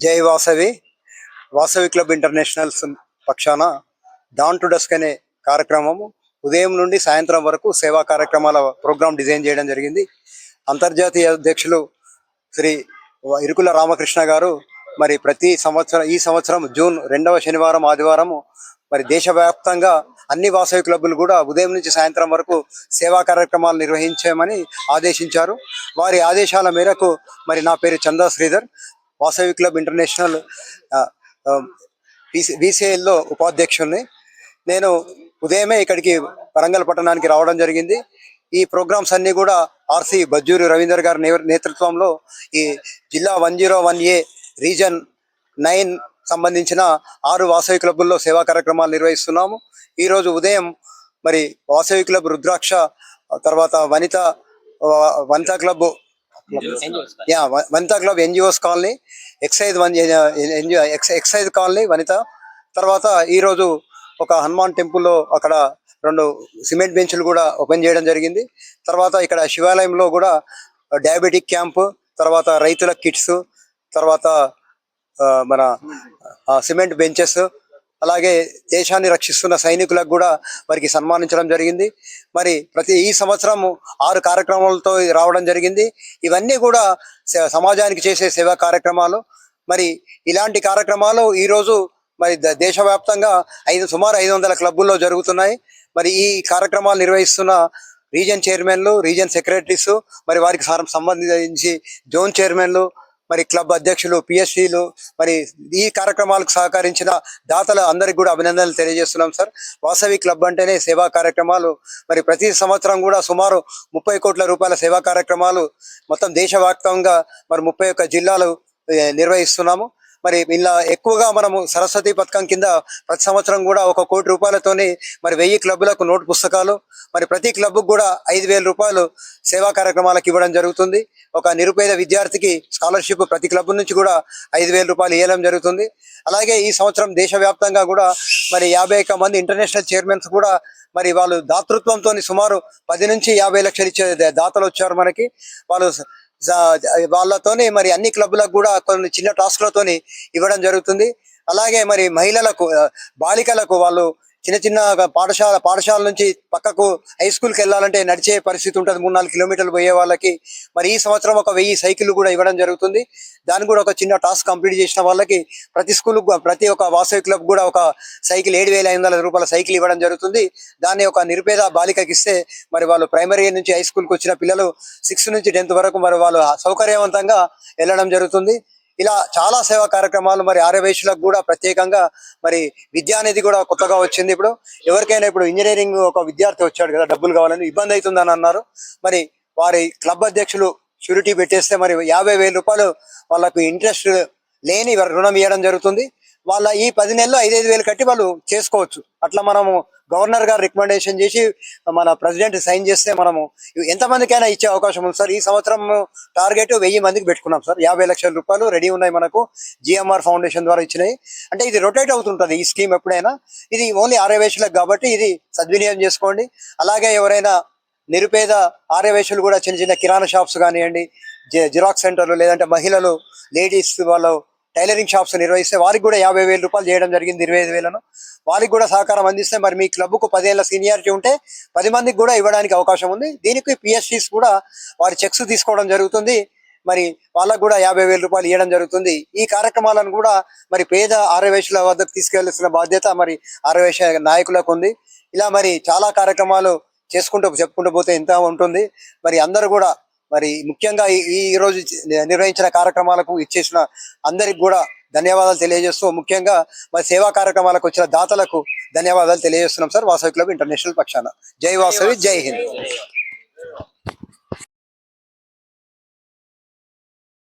జై Vasavi. Vasavi club international పక్షాన dawn to dusk అనే కార్యక్రమము ఉదయం నుండి సాయంత్రం వరకు సేవా కార్యక్రమాల ప్రోగ్రాం డిజైన్ చేయడం జరిగింది. అంతర్జాతీయ అధ్యక్షులు శ్రీ ఇరుకుల రామకృష్ణ గారు మరి ప్రతి సంవత్సరం ఈ సంవత్సరం జూన్ రెండవ శనివారం ఆదివారము మరి దేశవ్యాప్తంగా అన్ని వాసవి క్లబ్బులు కూడా ఉదయం నుంచి సాయంత్రం వరకు సేవా కార్యక్రమాలు నిర్వహించామని ఆదేశించారు. వారి ఆదేశాల మేరకు మరి నా పేరు చందా శ్రీధర్. వాసవి క్లబ్ ఇంటర్నేషనల్ విసిఐల్లో ఉపాధ్యక్షుల్ని నేను ఉదయమే ఇక్కడికి వరంగల్ పట్టణానికి రావడం జరిగింది. ఈ ప్రోగ్రామ్స్ అన్నీ కూడా ఆర్సి బజ్జూరి రవీందర్ గారి నేతృత్వంలో ఈ జిల్లా one zero one A region nine సంబంధించిన ఆరు వాసవి క్లబ్ల్లో సేవా కార్యక్రమాలు నిర్వహిస్తున్నాము. ఈ రోజు ఉదయం మరి వాసవి క్లబ్ రుద్రాక్ష తర్వాత Vanitha Vanitha club yeah Vanitha club NGOs colony excise one NGO excise colony Vanitha. తర్వాత ఈరోజు ఒక హనుమాన్ టెంపుల్లో అక్కడ రెండు సిమెంట్ బెంచ్లు కూడా ఓపెన్ చేయడం జరిగింది. తర్వాత ఇక్కడ శివాలయంలో కూడా డయాబెటిక్ క్యాంప్ తర్వాత రైతుల కిట్స్ తర్వాత మన సిమెంట్ బెంచెస్ అలాగే దేశాన్ని రక్షిస్తున్న సైనికులకు కూడా వారికి సన్మానించడం జరిగింది. మరి ప్రతి ఈ సంవత్సరం ఆరు కార్యక్రమాలతో రావడం జరిగింది. ఇవన్నీ కూడా సమాజానికి చేసే సేవా కార్యక్రమాలు. మరి ఇలాంటి కార్యక్రమాలు ఈరోజు మరి ద- దేశవ్యాప్తంగా ఐదు సుమారు ఐదు వందల క్లబ్బుల్లో జరుగుతున్నాయి. మరి ఈ కార్యక్రమాలు నిర్వహిస్తున్న రీజన్ చైర్మన్లు రీజన్ సెక్రటరీస్ మరి వారికి సంబంధించి జోన్ చైర్మన్లు మరి క్లబ్ అధ్యక్షులు పిఎస్సీలు మరి ఈ కార్యక్రమాలకు సహకరించిన దాతల అందరికి కూడా అభినందనలు తెలియజేస్తున్నాం సార్. వాసవి క్లబ్ అంటేనే సేవా కార్యక్రమాలు. మరి ప్రతి సంవత్సరం కూడా సుమారు ముప్పై కోట్ల రూపాయల సేవా కార్యక్రమాలు మొత్తం దేశవ్యాప్తంగా మరి ముప్పై ఒక్క జిల్లాలు నిర్వహిస్తున్నాము. మరి ఇలా ఎక్కువగా మనము సరస్వతి పథకం కింద ప్రతి సంవత్సరం కూడా ఒక కోటి రూపాయలతోని మరి వెయ్యి క్లబ్బులకు నోట్ పుస్తకాలు మరి ప్రతి క్లబ్కు కూడా ఐదు వేల రూపాయలు సేవా కార్యక్రమాలకు ఇవ్వడం జరుగుతుంది. ఒక నిరుపేద విద్యార్థికి స్కాలర్షిప్ ప్రతి క్లబ్ నుంచి కూడా ఐదు వేల రూపాయలు ఇవ్వడం జరుగుతుంది. అలాగే ఈ సంవత్సరం దేశవ్యాప్తంగా కూడా మరి యాభై ఒక్క మంది ఇంటర్నేషనల్ చైర్మన్స్ కూడా మరి వాళ్ళు దాతృత్వంతో సుమారు పది నుంచి యాభై లక్షలు ఇచ్చే దాతలు వచ్చారు మనకి. వాళ్ళు వాళ్ళతోని మరి అన్ని క్లబ్లకు కూడా కొన్ని చిన్న టాస్క్లతోని ఇవ్వడం జరుగుతుంది. అలాగే మరి మహిళలకు బాలికలకు వాళ్ళు చిన్న చిన్న పాఠశాల పాఠశాల నుంచి పక్కకు హై స్కూల్కి వెళ్ళాలంటే నడిచే పరిస్థితి ఉంటుంది. మూడు నాలుగు కిలోమీటర్లు పోయే వాళ్ళకి. మరి ఈ సంవత్సరం ఒక వెయ్యి సైకిల్ కూడా ఇవ్వడం జరుగుతుంది. దాన్ని కూడా ఒక చిన్న టాస్క్ కంప్లీట్ చేసిన వాళ్ళకి ప్రతి స్కూల్ ప్రతి ఒక్క వాసవి క్లబ్ కూడా ఒక సైకిల్ ఏడు వేల ఐదు వందల రూపాయల సైకిల్ ఇవ్వడం జరుగుతుంది. దాన్ని ఒక నిరుపేద బాలికకి ఇస్తే మరి వాళ్ళు ప్రైమరీ నుంచి హై స్కూల్కి వచ్చిన పిల్లలు సిక్స్త్ నుంచి టెన్త్ వరకు మరి వాళ్ళు సౌకర్యవంతంగా వెళ్ళడం జరుగుతుంది. ఇలా చాలా సేవా కార్యక్రమాలు మరి ఆరవేశులకు కూడా ప్రత్యేకంగా మరి విద్యానిధి కూడా కొత్తగా వచ్చింది ఇప్పుడు. ఎవరికైనా ఇప్పుడు ఇంజనీరింగ్ ఒక విద్యార్థి వచ్చాడు కదా డబ్బులు కావాలని ఇబ్బంది అవుతుందని అన్నారు. మరి వారి క్లబ్ అధ్యక్షులు షూరిటీ పెట్టేస్తే మరి యాభై వేల రూపాయలు వాళ్ళకు ఇంట్రెస్ట్ లేని రుణం ఇవ్వడం జరుగుతుంది. వాళ్ళ ఈ పది నెలలు ఐదైదు వేలు కట్టి వాళ్ళు చేసుకోవచ్చు. అట్లా మనము గవర్నర్ గారు రికమెండేషన్ చేసి మన ప్రెసిడెంట్ సైన్ చేస్తే మనము ఎంతమందికైనా ఇచ్చే అవకాశం ఉంది సార్. ఈ సంవత్సరం టార్గెట్ వెయ్యి మందికి పెట్టుకున్నాం సార్. యాభై లక్షల రూపాయలు రెడీ ఉన్నాయి మనకు. జిఎంఆర్ ఫౌండేషన్ ద్వారా ఇచ్చినాయి. అంటే ఇది రొటేట్ అవుతుంటుంది ఈ స్కీమ్ ఎప్పుడైనా. ఇది ఓన్లీ ఆర్యవేశులకు కాబట్టి ఇది సద్వినియోగం చేసుకోండి. అలాగే ఎవరైనా నిరుపేద ఆర్యవేశులు కూడా చిన్న చిన్న కిరాణా షాప్స్ కానివ్వండి జిరాక్స్ సెంటర్లు లేదంటే మహిళలు లేడీస్ వాళ్ళు టైలరింగ్ షాప్స్ నిర్వహిస్తే వారికి కూడా యాభై వేల రూపాయలు చేయడం జరిగింది ఇరవై ఐదు వేలను. వారికి కూడా సహకారం అందిస్తే మరి మీ క్లబ్కు పదేళ్ళ సీనియారిటీ ఉంటే పది మందికి కూడా ఇవ్వడానికి అవకాశం ఉంది. దీనికి పిఎస్సీస్ కూడా వారి చెక్స్ తీసుకోవడం జరుగుతుంది. మరి వాళ్ళకు కూడా యాభై వేల రూపాయలు ఇవ్వడం జరుగుతుంది. ఈ కార్యక్రమాలను కూడా మరి పేద ఆరవేశుల వద్దకు తీసుకెళ్ళాల్సిన బాధ్యత మరి ఆర్యవేశ నాయకులకు ఉంది. ఇలా మరి చాలా కార్యక్రమాలు చేసుకుంటూ చెప్పుకుంటూ పోతే ఎంత ఉంటుంది. మరి అందరూ కూడా మరి ముఖ్యంగా ఈ రోజు నిర్వహించిన కార్యక్రమాలకు ఇచ్చేసిన అందరికి కూడా ధన్యవాదాలు తెలియజేస్తూ ముఖ్యంగా మరి సేవా కార్యక్రమాలకు వచ్చిన దాతలకు ధన్యవాదాలు తెలియజేస్తున్నాం సార్. వాసవి క్లబ్ ఇంటర్నేషనల్ పక్షాన. జై వాసవి జై హింద్.